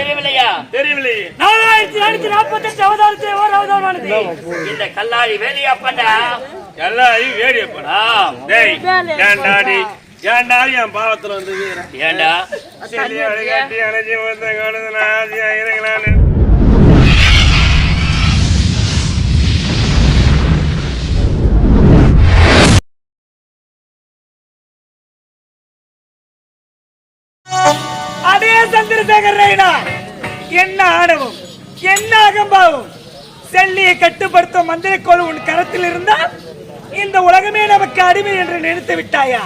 தெரியவில்லையா? தெரியவில்லையே. நாலாயிரத்தி நானூத்தி நாற்பத்தி எட்டு அவதாரத்தை ஓர் அவதாரமானது. இந்த கல்லாடி வேலையா பண்ணா எல்லாரையும் வேடிய பண்ண ஆம். டேய் என் பாவத்துல வந்து ஏண்டா? அணைச்சி வந்த ஆசையா அதே சந்திரசேகர் ரெய்னா என்ன ஆணவம்? என்ன அகம்பாவம்? செல்லியை கட்டுப்படுத்தும் மந்திரக்கோள் உன் கரத்தில் இருந்தால் இந்த உலகமே நமக்கு அடிமை என்று நினைத்து விட்டாயா?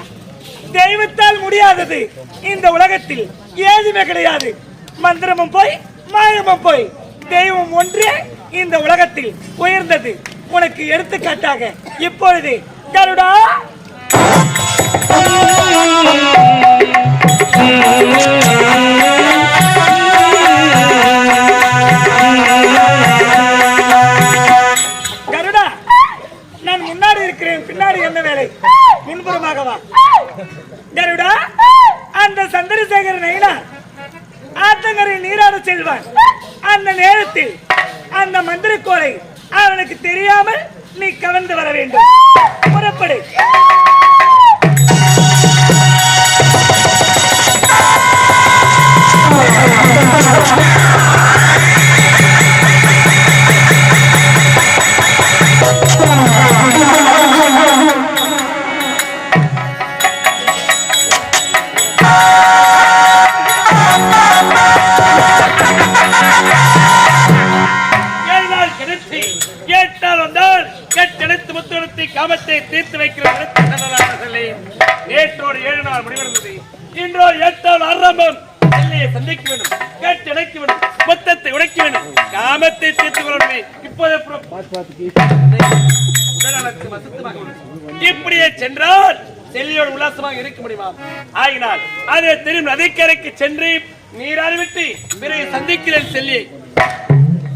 தெய்வத்தால் முடியாதது இந்த உலகத்தில். ஏதுமே கிடையாது. மந்திரமும் போய் மாயமும் போய். தெய்வம் ஒன்றே இந்த உலகத்தில் உயர்ந்தது. உனக்கு எடுத்துக்காட்டாக இப்பொழுது கருடா! செல்வான் அந்த நேரத்தில் அந்த மந்திரக்கோளை அவனுக்கு தெரியாமல் நீ கவர்ந்து வர வேண்டும். புறப்படு. சென்றால் செல்லியோடு உல்லாசமாக இருக்க முடியுமா? ஆகினால் அது தெரியும் நதிக்கரைக்கு சென்று நீராடிவிட்டு பிறகு சந்திக்கிறேன் செல்லியை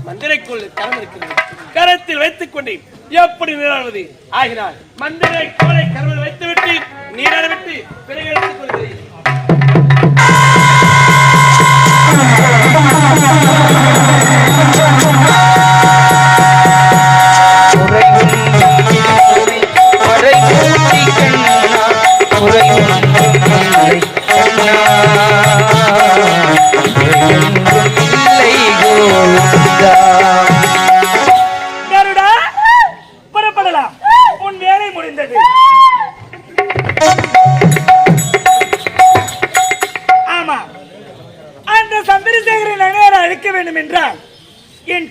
மந்திரைக்குள் கரம் இருக்கிறது கரத்தில் வைத்துக் கொண்டு எப்படி நீராடுவது ஆகினால் மந்திரை கோலை கரவில் வைத்துவிட்டு நீராடவிட்டு பிறகு எடுத்துக் கொள்கிறேன்.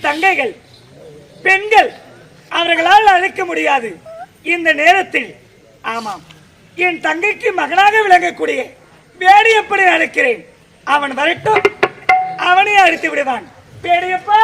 தங்கைகள் பெண்கள் அவர்களால் அழைக்க முடியாது. இந்த நேரத்தில் ஆமாம். என் தங்கைக்கு மகனாக விளங்கக்கூடிய வேடியப்படி அழைக்கிறேன்? அவன் வரட்டும். அவனை அழைத்து விடுவான். வேடியப்பா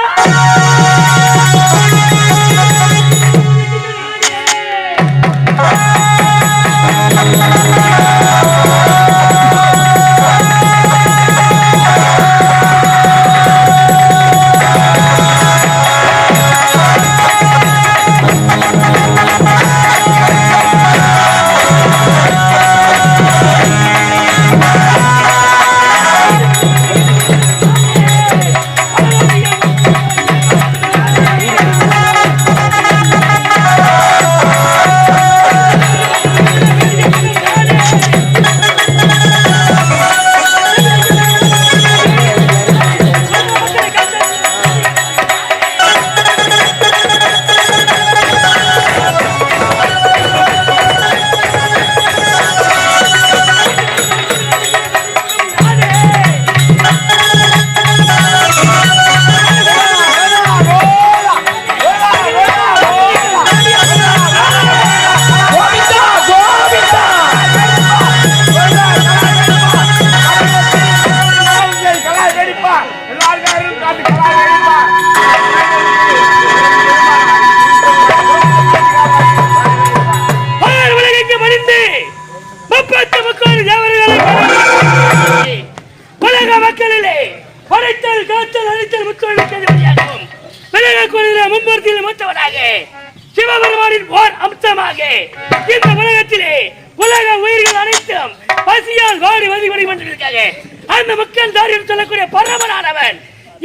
பரமனானவன்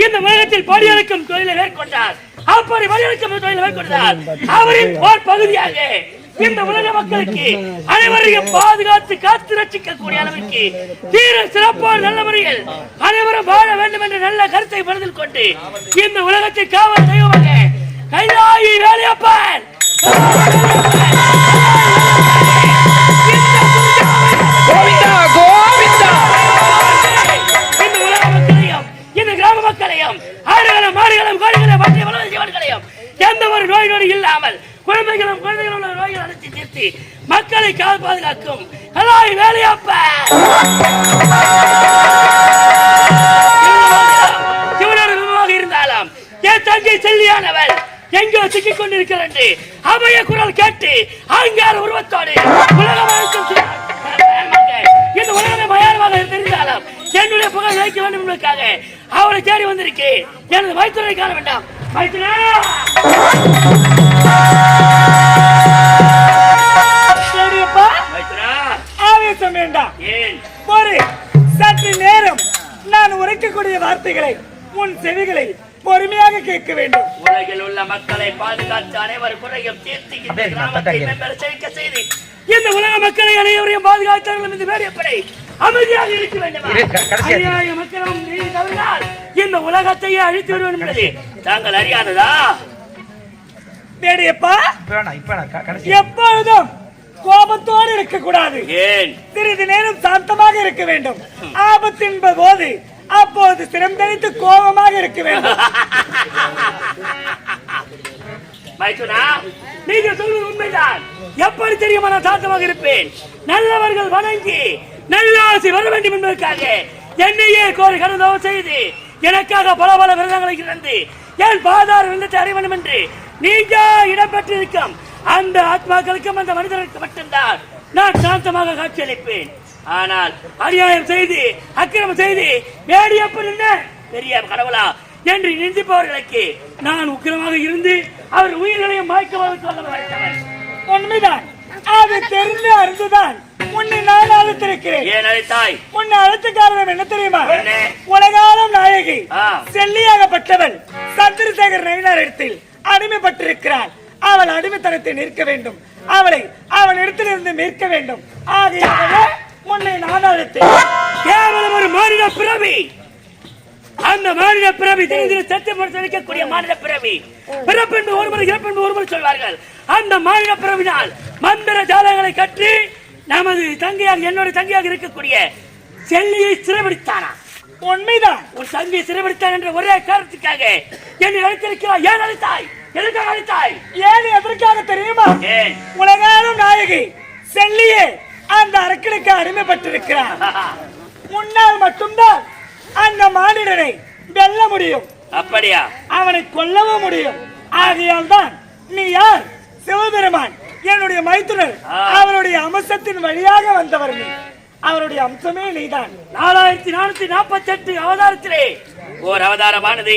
இந்த உலகத்தில் படியெடுக்கும் தொழிலை மேற்கொண்டார். அப்படி படியெடுக்கும் தொழிலை மேற்கொண்டார். அவரின் போர் பகுதியாக இந்த உலக மக்களுக்கு அனைவரையும் பாதுகாத்து காத்து ரட்சிக்கக்கூடிய அளவிற்கு தீர சிறப்பான நல்ல முறையில் அனைவரும் வாழ வேண்டும் என்ற நல்ல கருத்தை மனதில் கொண்டு இந்த உலகத்தை காவல் தெய்வமாக கைலாயி வேலையப்பன். ஆடுகளும் மாடுகளும் கோடிகளும் பற்றிய வளர ஜீவன்களையும் எந்த ஒரு நோய் நொடி இல்லாமல் குழந்தைகளும் குழந்தைகளும் நோய்கள் அழைத்து தீர்த்து மக்களை கால் பாதுகாக்கும். கலாய் வேலையப்ப. சிவனாக இருந்தாலும் என் தங்கை செல்லியானவள் எங்கோ சிக்கிக் கொண்டிருக்கிறார் என்று அபய குரல் கேட்டு ஆங்கார உருவத்தோடு என்பதற்காக அவளை தேடி வந்திருக்கேன். எனது மைத்துனை காண வேண்டாம். சரியப்பா ஆவேசம் வேண்டாம். ஏன்? ஒரு சற்று நேரம். நான் உரைக்கக்கூடிய வார்த்தைகளை உன் செவிகளை பொறுமையாக கேட்க வேண்டும். உலகில் உள்ள மக்களை பாதுகாத்து அனைவர் குறையும் தீர்த்து இந்த கிராமத்தை செய்து இந்த உலக மக்களை அனைவரையும் பாதுகாத்தார்கள் இந்த எப்படி அமைதியாக இருக்க வேண்டுமா? மக்களும் இந்த உலகத்தையே அழித்து விடுவோம் என்பது தாங்கள் அறியாததா? கடைசி எப்பொழுதும் கோபத்தோடு இருக்கக்கூடாது. ஏன்? சிறிது நேரம் சாந்தமாக இருக்க வேண்டும். ஆபத்து என்பது போது அப்போது சிரம் தரித்து கோபமாக இருக்க வேண்டும். மைத்துனா நீங்க சொல்வது உண்மைதான். எப்படி தெரியுமா நான் சாந்தமாக இருப்பேன்? நல்லவர்கள் வணங்கி நல்லாசி வர வேண்டும் என்பதற்காக என்னையே கோரி கடந்தவ செய்து எனக்காக பல பல விரதங்களை இழந்து என் பாதார விருந்தத்தை அறிய வேண்டும் என்று நீங்க இடம்பெற்றிருக்கும் அந்த ஆத்மாக்களுக்கும் அந்த மனிதர்களுக்கு மட்டும்தான் நான் சாந்தமாக காட்சியளிப்பேன் ஆனால் அநியாயம் செய்து அக்கிரமம் செய்து வேடியப்பன் என்ன? பெரிய கடவுளா என்று நிந்திப்பவர்களுக்கு நான் உக்கிரமாக இருந்து அவர் உயிர்களையும் மாய்க்க சொல்ல உண்மைதான். அது தெரிந்து அறிந்துதான் உன்னை நான் அழைத்திருக்கிறேன். ஏன் அழைத்தாய் உன்னை அழைத்த காரணம் என்ன தெரியுமா? உலகாலம் நாயகி. செல்லியாகப்பட்டவள் சந்திரசேகர் நயினார் இடத்தில் அடிமைப்பட்டிருக்கிறாள். அவள் அடிமைத்தனத்தை நிற்க வேண்டும். அவளை அவன் இடத்திலிருந்து மீட்க வேண்டும். ஆகையாகவே உன்னை நான் அழைத்தேன். கேவலம் ஒரு மாநில பிறவி அந்த மாநில பிறவி தினதின சத்தியப்படுத்த வைக்கக்கூடிய மாநில பிறவி. பிறப்பென்பு ஒருமுறை இறப்பென்பு ஒருமுறை சொல்வார்கள். அந்த மாநில பிறவினால் மந்திர ஜாலங்களை கற்றி நமது தங்கையாக என்னோட தங்கையாக இருக்கக்கூடிய செல்லியை சிறைபிடித்தானா? உண்மைதான். உன் தங்கை சிறைபிடித்தான் என்ற ஒரே காரணத்துக்காக என்னை அழைத்திருக்கிறாய் ஏன் அழைத்தாய்? எதற்காக அழைத்தாய்? ஏன் எதற்காக தெரியுமா? உலகாலும் நாயகி செல்லியே அந்த அரக்கனுக்கு அடிமைப்பட்டிருக்கிறார். உன்னால் மட்டும்தான் அந்த மானிடனை வெல்ல முடியும். அப்படியா? அவனை கொல்லவும் முடியும். ஆகையால் தான் நீ யார்? சிவபெருமான் என்னுடைய மைத்துனர். அவருடைய அம்சத்தின் வழியாக வந்தவர் நீ. அவருடைய அம்சமே நீதான். நாலாயிரத்தி நானூத்தி நாற்பத்தி எட்டு அவதாரத்திலே. ஓர் அவதாரமானது.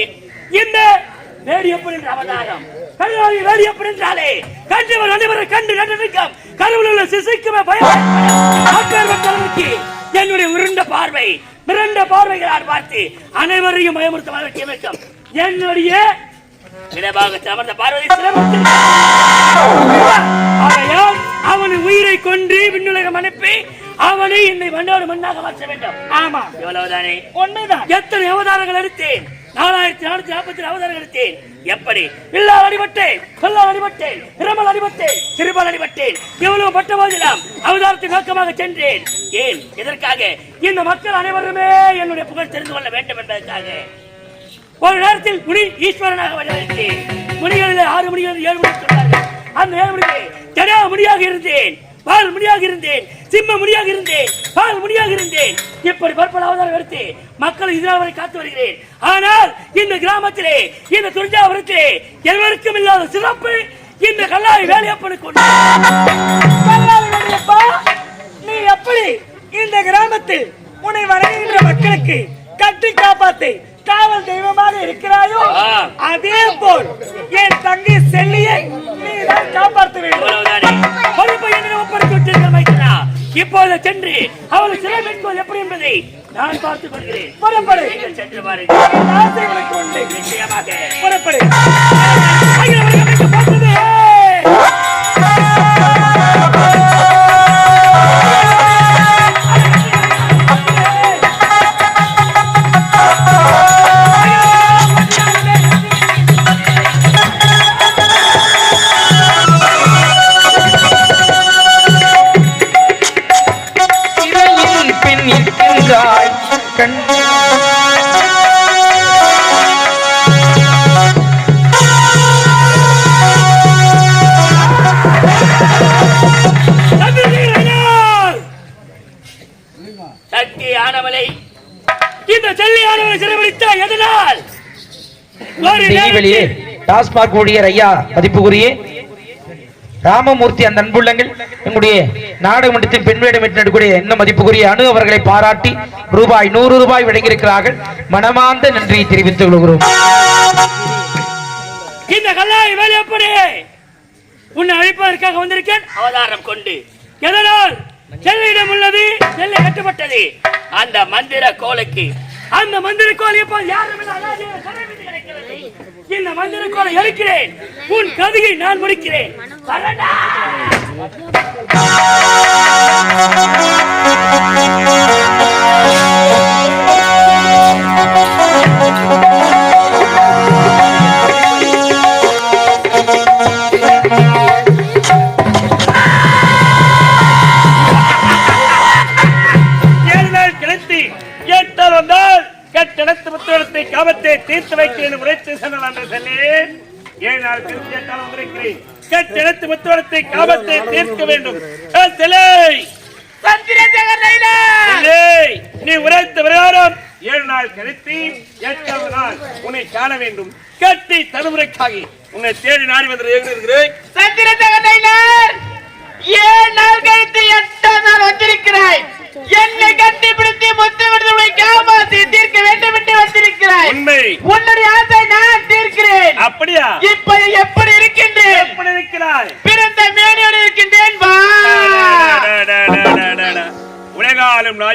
இந்த வேடியப்பன் என்ற அவதாரம். கல்லாவி வேடியப்பன் என்றாலே கண்டவர் அனைவரும் கண்டு நன்றிருக்கும் உள்ள சிசுக்குமே பயம். என்னுடைய உருண்ட பார்வை. மிரண்ட பார்வைகளால் பார்த்து அனைவரையும் பயமுறுத்த வளர்ச்சி அமைக்கும் என்னுடைய இடமாக அமர்ந்த பார்வதி ஆகையால் அவன் உயிரை கொன்று விண்ணுலகம் அனுப்பி அவனை என்னை மண்ணோடு மண்ணாக மாற்ற வேண்டும். ஆமா இவ்வளவுதானே உண்மைதான் எத்தனை அவதாரங்கள் எடுத்தேன்? நாலாயிரத்தி நானூத்தி நாற்பத்தி அவதாரங்கள் எடுத்தேன். எப்படி? வில்லால் அடிபட்டேன் கொல்லால் அடிபட்டேன் திருமல் அடிபட்டேன் திருமல் அடிபட்டேன் எவ்வளவு பட்ட போதிலும் அவதாரத்தை நோக்கமாக சென்றேன். ஏன்? எதற்காக? இந்த மக்கள் அனைவருமே என்னுடைய புகழ் தெரிந்து கொள்ள வேண்டும் என்பதற்காக. ஒரு நேரத்தில் முனி ஈஸ்வரனாக வழிவகுத்தேன் முனிகளில் ஆறு மணிகள் ஏழு மணி சொன்னார்கள். அந்த ஏழு மணிக்கு ஜடா முடியாக இருந்தேன். பால் முடியாக இருந்தேன். சிம்ம முடியாக இருந்தேன் பால் முடியாக இருந்தேன். இப்படி பற்பல அவதாரம் எடுத்து மக்களை இதனால் வரை காத்து வருகிறேன். ஆனால் இந்த கிராமத்திலே இந்த துர்ஜாபுரத்திலே எவருக்கும் இல்லாத சிறப்பு இந்த கல்லாய் வேலையப்பனுக்கு நீ எப்படி இந்த கிராமத்தில் உன்னை வணங்குகின்ற மக்களுக்கு கட்டி காப்பாத்தை காவல் தெய்வமாக இருக்கிறாயோ. அதே போல் என் தங்கை செல்லியை நீ தான் காப்பாற்ற வேண்டும். பொறுப்பை என்னிடம் ஒப்படைத்து விட்டீர்கள் மைத்தனா இப்போது சென்று அவளை சிறை மீட்பது எப்படி என்பதை நான் பார்த்துக் கொள்கிறேன். புறப்படு. சென்று பாருங்கள் நிச்சயமாக புறப்படு. இந்த செல்லி ஆனவளை சிறைபிடித்த எதனால்? வெளியே. டாஸ்மாக் ஊழியர் ஐயா மதிப்புக்குரிய ராமமூர்த்தி அந்த அன்புள்ளங்கள் எங்களுடைய நாடகமன்றத்தின் பெண் வேடம் நடிக்கூடிய என்ன மதிப்புக்குரிய அணு அவர்களை பாராட்டி ரூபாய் நூறு ரூபாய் வழங்கியிருக்கிறார்கள். மனமார்ந்த நன்றியை தெரிவித்துக் கொள்கிறோம். இந்த கல்லாய் வேலை எப்படி உன்னை அழைப்பதற்காக வந்திருக்கேன். அவதாரம் கொண்டு. எதனால்? செல்லிடம் உள்ளது செல்லை கட்டுப்பட்டது. அந்த மந்திர கோலைக்கு அந்த மந்திர கோலை இப்போ யாரும் இந்த மந்திர கோலை எரிக்கிறேன். உன் கதையை நான் முடிக்கிறேன். சொல்லி ஏழு நாள் வந்திருக்கிறேன். தீர்க்க வேண்டும்! நீ உரைத்த பிரகாரம் ஏழு நாள் கழித்து எட்டாவது நாள் உன்னை காண வேண்டும். கட்டி தலைமுறைக்காகி உன்னை தேடி நாடி வந்து இருக்கிறேன்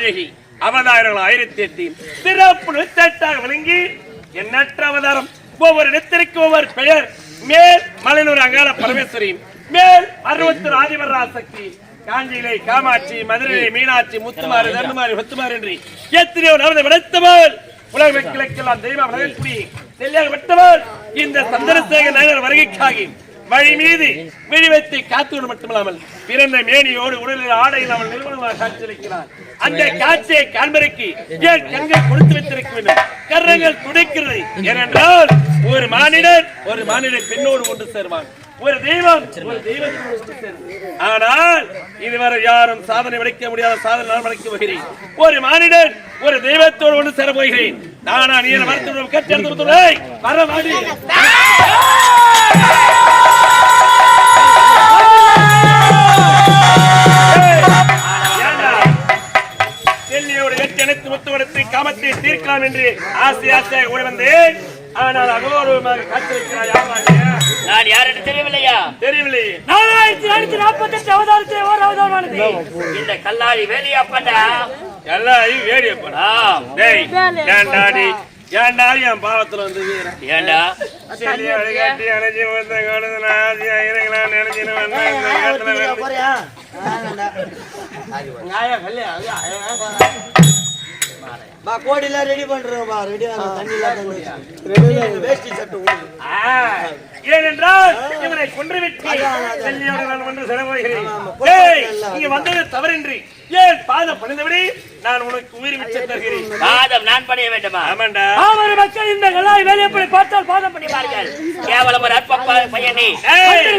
நாயகி அவதாரங்கள் ஆயிரத்தி எட்டு. சிறப்பு நிறுத்தட்டாக விளங்கி எண்ணற்ற அவதாரம். ஒவ்வொரு நித்திரைக்கு ஒவ்வொரு பெயர். மேல் மலையனூர் அங்காள பரமேஸ்வரி. மேல் அறுபத்தி ஆதிவரா சக்தி காஞ்சியிலே காமாட்சி மதுரையிலே மீனாட்சி முத்துமாறு தண்டுமாறு முத்துமாறு என்று எத்தனையோ நவதை விளைத்தவள் உலக மக்களுக்கெல்லாம் தெய்வம் வழங்கக்கூடிய நெல்லியாக விட்டவர் இந்த சந்திரசேகர் நகர் வருகைக்காகி வழி மீது விழி வைத்து காத்துவிட மட்டுமில்லாமல் பிறந்த மேனியோடு உடலில் ஆடை இல்லாமல் நிறுவனமாக காட்சியளிக்கிறார். அந்த காட்சியை காண்பதற்கு ஏன் கண்கள் கொடுத்து வைத்திருக்க வேண்டும்? கரங்கள் துடைக்கிறது. ஏனென்றால் ஒரு மானிடர் ஒரு மாநில பெண்ணோடு ஒன்று சேருவான். ஒரு தெய்வம் ஒரு தெய்வத்தோடு ஆனால் இதுவரை யாரும் சாதனை படைக்க முடியாத சாதனை நான் படைக்க போகிறேன். ஒரு மானிடர் ஒரு தெய்வத்தோடு ஒன்று சேர போகிறேன். நானா நீ மருத்துவம் எடுத்து வர மாடி. முத்துவடத்தை காமத்தை தீர்க்கலாம் என்று ஆசை ஆசையாக ஓடி வந்தேன் ஆனால் அகோரமாக காத்திருக்கிறாய் நான் யார் என்று தெரியவில்லையா தெரியவில்லை நாலாயிரத்தி நானூத்தி நாற்பத்தி எட்டு அவதாரத்தில் ஒரு அவதாரமானது இந்த கல்லாடி வேலையாப்பண்டா எல்லாம் வேடிய போடா ஆம். டேய் என் பாவத்துல வந்து வீரன் ஏண்டா செல்லியோடு கட்டி அணைச்சி வந்த கொடுத்து நான் ஆசையா இருக்கலாம் நினைச்சின்னு வந்தேன் இந்த இடத்துல வந்து பா கோடிலாம் ரெடி பண்றோம் பா ரெடி தண்ணி இல்லாத வேஷ்டி சட்டை ஏனென்றால் இவனை கொன்றுவிட்டு செல்லியோடு நான் வந்து செல போகிறேன் டேய், இங்க வந்தது தவறின்றி. ஏன் பாத பணிந்தபடி நான் உனக்கு உயிர் மிச்சம் தருகிறேன். பாதம் நான் பணிய வேண்டுமா? ஆமாண்டா. பாமர மக்கள் இந்த கல்லாய் வேலையப்படி பார்த்தால் பாதம் பண்ணிப்பார்கள் கேவலம் ஒரு அற்ப பையனே.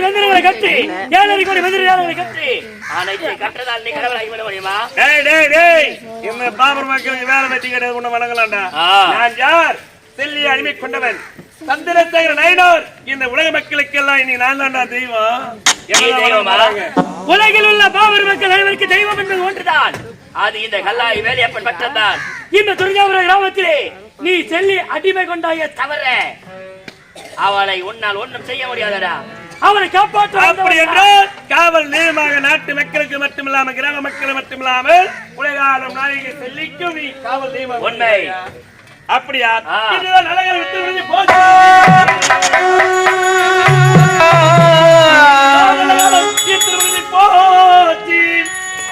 மந்திரிகளை கட்டி ஏழரை கோடி ஏழரை கட்டி. அனைத்து கற்றதால் நீ கடவுளாகி விட முடியுமா? டேய் டேய். டேய் இந்த பாபர் மக்களுக்கு வேலை வெட்டி கிடையாது உன்னை வணங்கலாம்டா. நான் யார்? செல்லியை அடிமை கொண்டவன் சந்திரசேகர நயனார். இந்த உலக மக்களுக்கு எல்லாம் இனி நான் தான்டா தெய்வம். உலகில் உள்ள பாமர மக்கள் அனைவருக்கு தெய்வம் என்பது ஒன்றுதான் அது இந்த கல்லாய் வேலையப்பன் மட்டும்தான் இந்த துர்காபுர கிராமத்திலே நீ செல்லி அடிமை கொண்டாய தவிர அவளை உன்னால் ஒன்றும் செய்ய முடியாதடா. அவனை காப்பாற்ற அப்படி. என்றால் காவல் நிலையமாக நாட்டு மக்களுக்கு மட்டுமில்லாம கிராம மக்கள் மட்டுமில்லாமல் உலகாலும் நாயகி செல்லிக்கும் நீ காவல் நிலையமாக உண்மை. அப்படியா? நலங்கள் விட்டு விடுதி போச்சு. போச்சு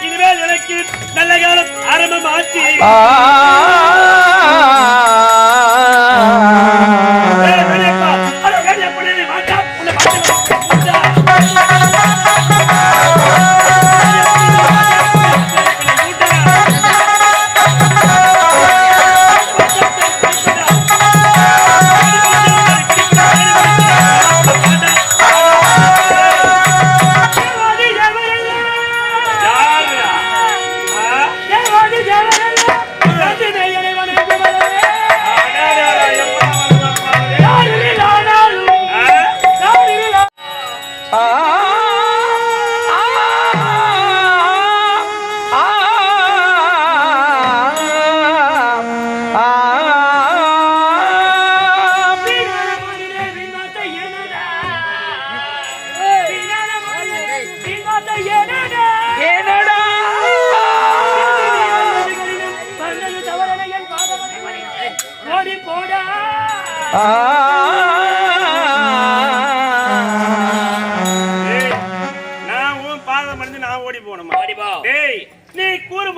இனிமேல் எனக்கு நல்ல காலம் ஆரம்பமாச்சு.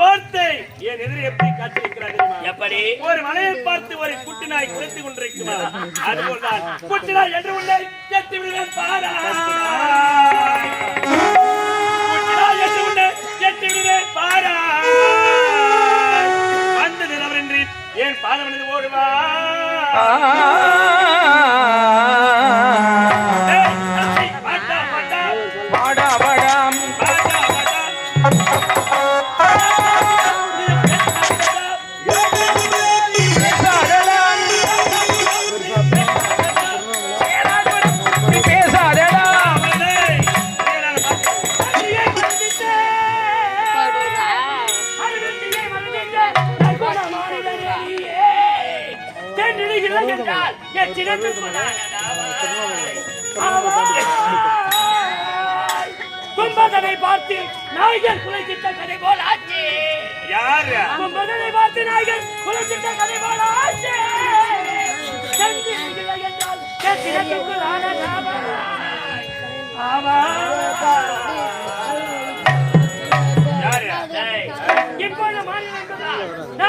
வார்த்தை. என் எதிரி எப்படி காத்திருக்கிறார்? எப்படி? ஒரு மலையை பார்த்து ஒரு குட்டி நாய் குறைத்துக் கொண்டிருக்குமா? அதுபோல்தான். குட்டி நாய் என்று உள்ளே எட்டி விடுவேன் பாரா. குட்டி நாய் என்று உள்ளே எட்டி விடுவேன் பாரா. அந்த நிலவரின்றி ஏன் பாதம் அணிந்து ஓடுவா என். கும்பகனை பார்த்து நாய்கள் குலைத்திட்ட கதை போல் ஆச்சு. யாரு? கும்பகனை பார்த்து நாய்கள் குலைத்திட்ட கதை போல் ஆச்சு. என்றால் என்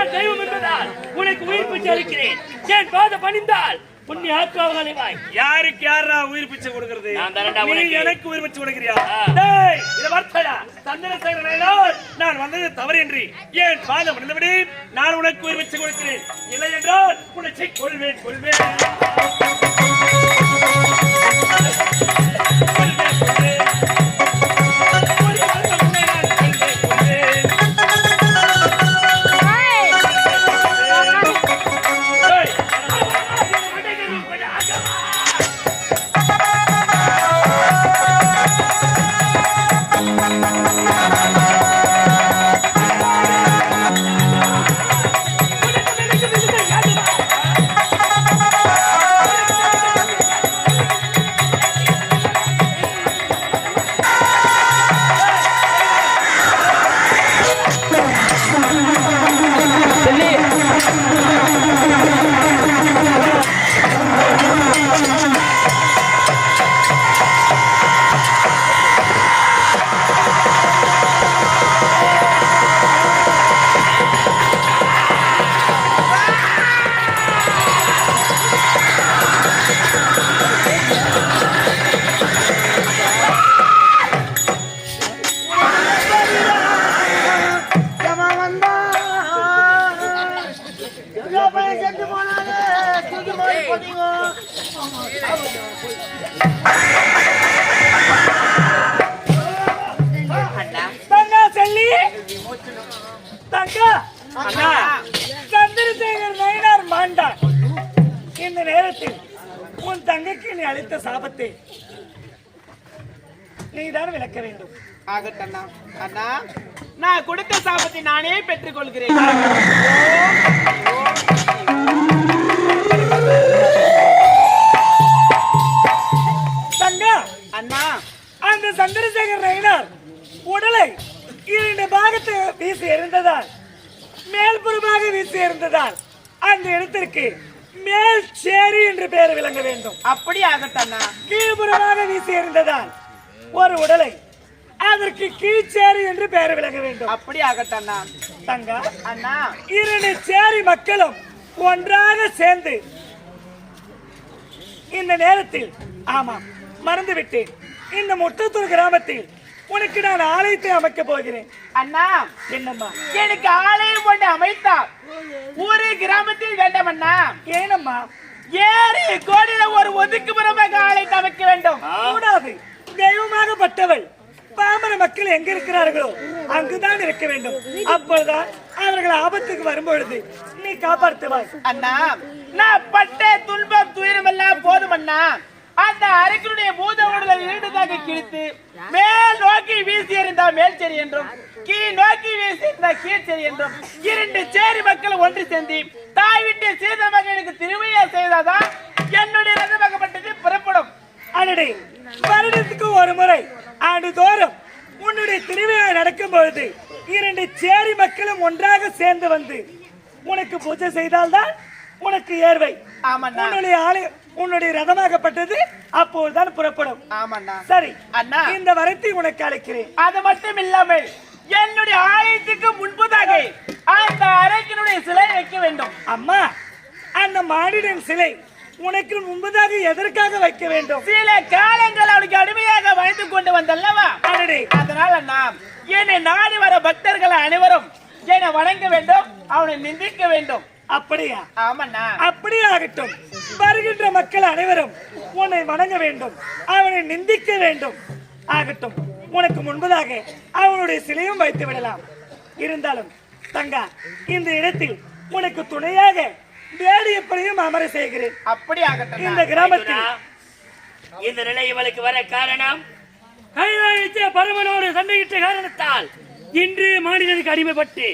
நான் தெய்வம் என்பதால் உனக்கு உயிர் பிச்சை அளிக்கிறேன். என் பாத பணிந்தால் புண்ணிய வாய். யாருக்கு யாரா உயிர் பிச்சை கொடுக்கிறது? நீ. எனக்கு உயிர் பிச்சை கொடுக்கிறியா. டேய் இது வர்த்தடா சந்திரசேகரனாய் நான் வந்தது தவறு என்று ஏன் பாதம் அடைந்தபடி நான் உனக்கு உயிர் பிச்சை கொடுக்கிறேன். இல்லை என்றால் உனக்கு கொள்வேன் கொள்வேன். கொள்வேன், கொள்வேன். தங்கா செல்லி தங்கா அண்ணா சந்திரசேகர் நயினார் மாண்டான் இந்த நேரத்தில் உன் தங்கைக்கு நீ அளித்த சாபத்தை நீதான் விளக்க வேண்டும் ஆகட்டும் அண்ணா நான் கொடுத்த சாபத்தை நானே பெற்றுக்கொள்கிறேன்? அண்ணா அந்த சந்திரசேகர் ரெய்னர் உடலை இரண்டு பாகத்து வீசி இருந்ததால் மேல்புறமாக வீசி இருந்ததால் அந்த இடத்திற்கு மேல் சேரி என்று பெயர் விளங்க வேண்டும். அப்படி ஆகட்டண்ணா கீழ்புறமாக வீசி இருந்ததால் ஒரு உடலை அதற்கு கீழ்ச்சேரி என்று பெயர் விளங்க வேண்டும். அப்படி ஆகட்டண்ணா தங்கா அண்ணா. இரண்டு சேரி மக்களும் ஒன்றாக சேர்ந்து இந்த நேரத்தில் ஆமாம் மறந்து விட்டேன் இந்த முட்டத்தூர் கிராமத்தில் உனக்கு நான் ஆலயத்தை அமைக்கப் போகிறேன். அண்ணா! என்னம்மா? எனக்கு ஆலயம் கொண்டு அமைத்தார் ஒரு கிராமத்தில் வேண்டும் அண்ணா. ஏனம்மா? ஏறி கோடியில ஒரு ஒதுக்குப்புறமாக ஆலயத்தை அமைக்க வேண்டும். கூடாது. தெய்வமாகப்பட்டவள் பாமர மக்கள் எங்க இருக்கிறார்களோ அங்குதான் இருக்க வேண்டும். அப்பொழுதுதான் அவர்கள் ஆபத்துக்கு வரும்பொழுது நீ காப்பாற்றுவாய். அண்ணா நான் பட்ட துன்பம் துயரம் எல்லாம் போதும் அண்ணா. அந்த அரக்கனுடைய பூத உடலை இரண்டுதாக கிழித்து மேல் நோக்கி வீசி எறிந்தா மேல் சரி என்றும் கீழ் நோக்கி வீசி எறிந்தா கீழ் சரி என்றும் இரண்டு சேரி மக்கள் ஒன்று சேர்ந்து தாய் வீட்டு சீத மகனுக்கு திருமையா செய்தாதான் என்னுடைய ரதமாகப்பட்டது புறப்படும். அடடே வருடத்துக்கு ஒரு முறை ஆண்டுதோறும் உன்னுடைய திருவிழா நடக்கும் பொழுது இரண்டு சேரி மக்களும் ஒன்றாக சேர்ந்து வந்து உனக்கு பூஜை செய்தால்தான் உனக்கு ஏர்வை. உன்னுடைய ஆலய உன்னுடைய ரதமாகப்பட்டது அப்போதுதான் புறப்படும். ஆமாண்ணா. சரி அண்ணா. இந்த வரத்தை உனக்கு அழைக்கிறேன் அது மட்டும் இல்லாமல் என்னுடைய ஆலயத்துக்கு முன்பதாக அந்த அரக்கனுடைய சிலை வைக்க வேண்டும். அம்மா அந்த மானிடன் சிலை உனக்கு முன்பதாக எதற்காக வைக்க வேண்டும்? சில காலங்கள் அவனுக்கு அடிமையாக வாழ்ந்து கொண்டு வந்தல்லவா? அதனால நாம் என்னை நாடி வர பக்தர்கள் அனைவரும் என்னை வணங்க வேண்டும் அவனை நிந்திக்க வேண்டும். அப்படியா? ஆமாண்ணா. அப்படியே ஆகட்டும் வருகின்ற மக்கள் அனைவரும் உன்னை வணங்க வேண்டும் அவனை நிந்திக்க வேண்டும். ஆகட்டும். உனக்கு முன்பதாக அவனுடைய சிலையும் வைத்து விடலாம். இருந்தாலும் தங்கா இந்த இடத்தில் உனக்கு துணையாக வேறு எப்படியும் அமர செய்கிறேன். அப்படி ஆகட்டும் இந்த கிராமத்தில் இந்த நிலை இவளுக்கு வர காரணம்? கைலாயத்தை பரமனோடு சண்டையிட்ட காரணத்தால் இன்று மாநிலனுக்கு அடிமைப்பட்டு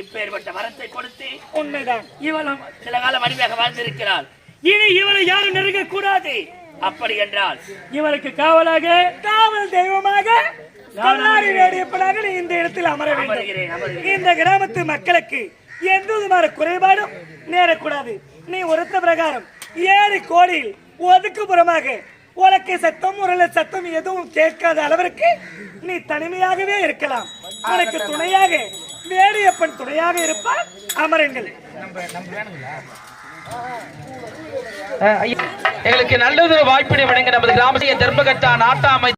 இப்பேற்பட்ட வரத்தை கொடுத்து உண்மைதான். இவளும் சில காலம் அடிமையாக வாழ்ந்திருக்கிறாள். இனி இவளை யாரும் நெருங்க கூடாது அப்படி என்றால் இவளுக்கு காவலாக காவல் தெய்வமாக இந்த இடத்தில் அமர வேண்டும். இந்த கிராமத்து மக்களுக்கு எந்த விதமான குறைபாடும் நேரக்கூடாது. நீ ஒருத்த பிரகாரம் ஏழு கோடியில் ஒதுக்குப்புறமாக உலக்கை சத்தம் உரல சத்தம் எதுவும் கேட்காத அளவிற்கு நீ தனிமையாகவே இருக்கலாம். உனக்கு துணையாக வேடியப்பன் துணையாக இருப்பார் அமருங்கள் எங்களுக்கு நல்லது வாய்ப்பினை வழங்க நமது கிராமத்திய தர்மகர்த்தா நாட்டாமை